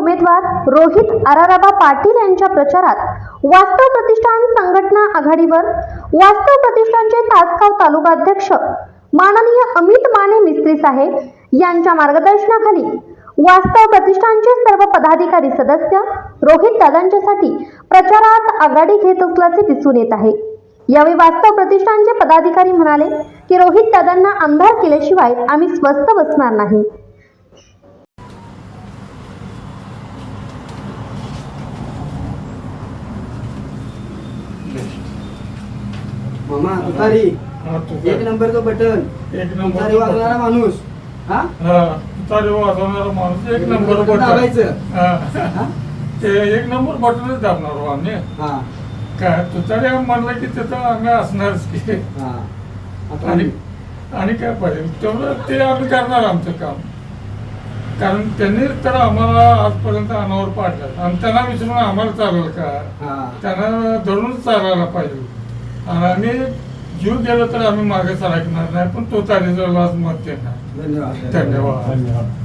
उमेदवार रोहित आराराबा पाटील यांच्या प्रचारात वास्तव प्रतिष्ठान संघटना आघाडीवर वास्तव प्रतिष्ठानचे तासगाव तालुका अध्यक्ष माननीय अमित माने मिस्त्री साहेब यांच्या मार्गदर्शनाखाली वास्तव प्रतिष्ठानचे सर्व पदाधिकारी सदस्य रोहित दादांच्यासाठी प्रचारात आघाडी घेत असल्याचे दिसून येत आहे. यावेळी वास्तव प्रतिष्ठानचे पदाधिकारी म्हणाले की रोहित दादांना आमदार केल्याशिवाय आम्ही स्वस्थ बसणार नाही. मामा तुतारी. एक. नंबरचं बटन. एक तुतारी नंबर वाजवणारा माणूस. हा? तुतारी वाजवणारा माणूस एक नंबर नंबर बटन. दाबायचं. हा? ते एक नंबर बटनच दाबणार हो आम्ही. हा. काय तुतारी आम्ही म्हणलं की तिथं आम्ही असणारच की. हा. आता आणि आणि काय पाहिजे? तेवढं ते आम्ही करणार आमचं काम. कारण त्यांनी तर आम्हाला आजपर्यंत अनावर पाडलं. आणि त्यांना विचारून आम्हाला चालेल का? हा. त्यांना धरूनच चालायला पाहिजे. आणि आम्ही जीव गेलो तर आम्ही मागे सरकणार नाही पण तो चालीचा मत देणार धन्यवाद. धन्यवाद.